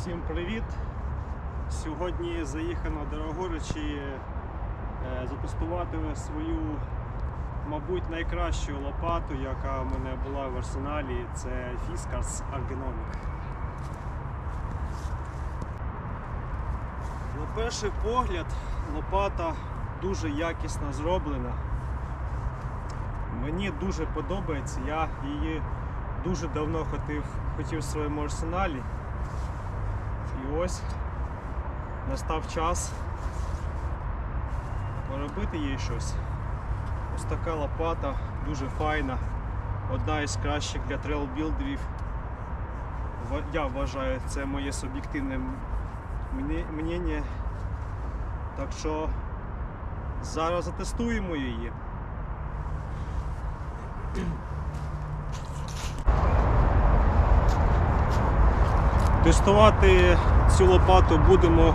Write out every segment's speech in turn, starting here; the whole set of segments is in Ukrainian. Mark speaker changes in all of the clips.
Speaker 1: Всім привіт! Сьогодні заїхав на Дорогоричі е, затестувати свою, мабуть, найкращу лопату, яка в мене була в арсеналі. Це Fiskas Ergonomic. На перший погляд лопата дуже якісно зроблена. Мені дуже подобається, я її дуже давно хотів, хотів в своєму арсеналі. І ось настав час поробити їй щось. Ось така лопата, дуже файна, одна із кращих для трейлбілдерів. Я вважаю, це моє суб'єктивне мнення. Так що зараз затестуємо її. Тестувати цю лопату будемо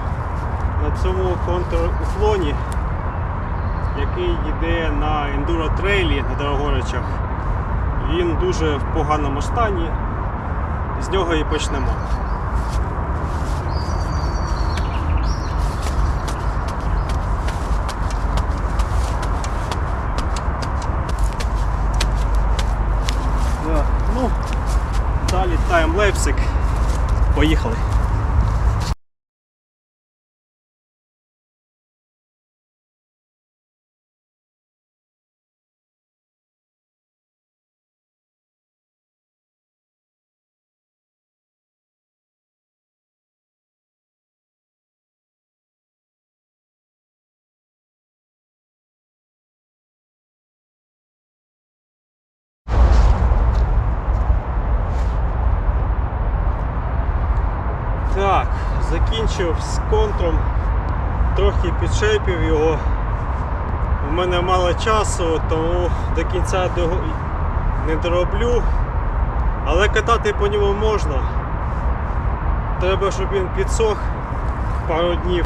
Speaker 1: на цьому контруфлоні, який йде на ендуро трейлі на Дорогоричах. Він дуже в поганому стані. З нього і почнемо. Так, Ну, далі таймлепсик. 我一口 Так, закінчив з контром, трохи підшепів його. У мене мало часу, тому до кінця не дороблю. Але катати по ньому можна. Треба, щоб він підсох пару днів.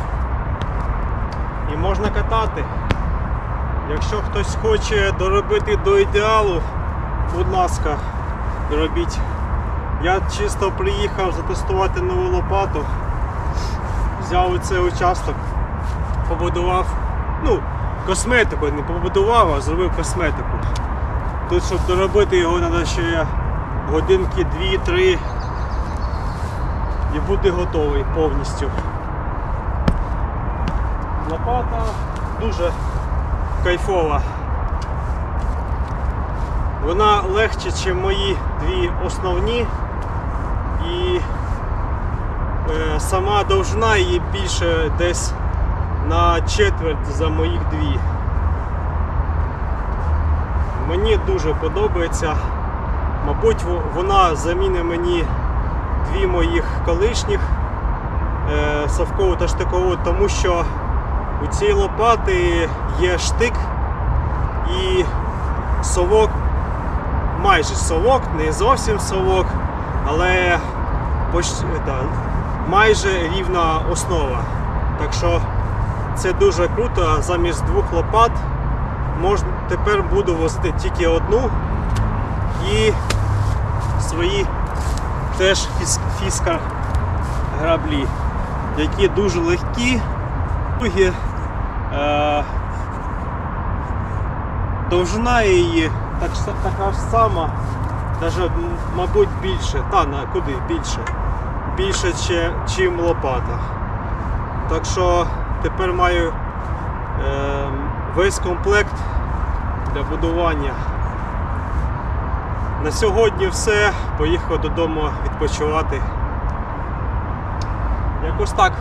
Speaker 1: І можна катати. Якщо хтось хоче доробити до ідеалу, будь ласка, робіть. Я чисто приїхав затестувати нову лопату. Взяв оцей участок, побудував, ну, косметику, не побудував, а зробив косметику. Тут, щоб доробити його, треба ще годинки 2-3 і бути готовий повністю. Лопата дуже кайфова. Вона легше, ніж мої дві основні. І е, сама довжина її більше десь на четверть за моїх дві. Мені дуже подобається. Мабуть, вона замінить мені дві моїх колишніх е, совкову та штикову, тому що у цій лопати є штик і совок майже совок, не зовсім совок, але поч- та, майже рівна основа. Так що це дуже круто. Замість двох лопат можна, тепер буду возити тільки одну і свої теж фіс, фіскар граблі, які дуже легкі. Другі, е, довжина її так, така ж сама, навіть, мабуть, більше, та на куди більше, більше, чим лопата. Так що тепер маю е, весь комплект для будування. На сьогодні все. Поїхав додому відпочивати. Якось так.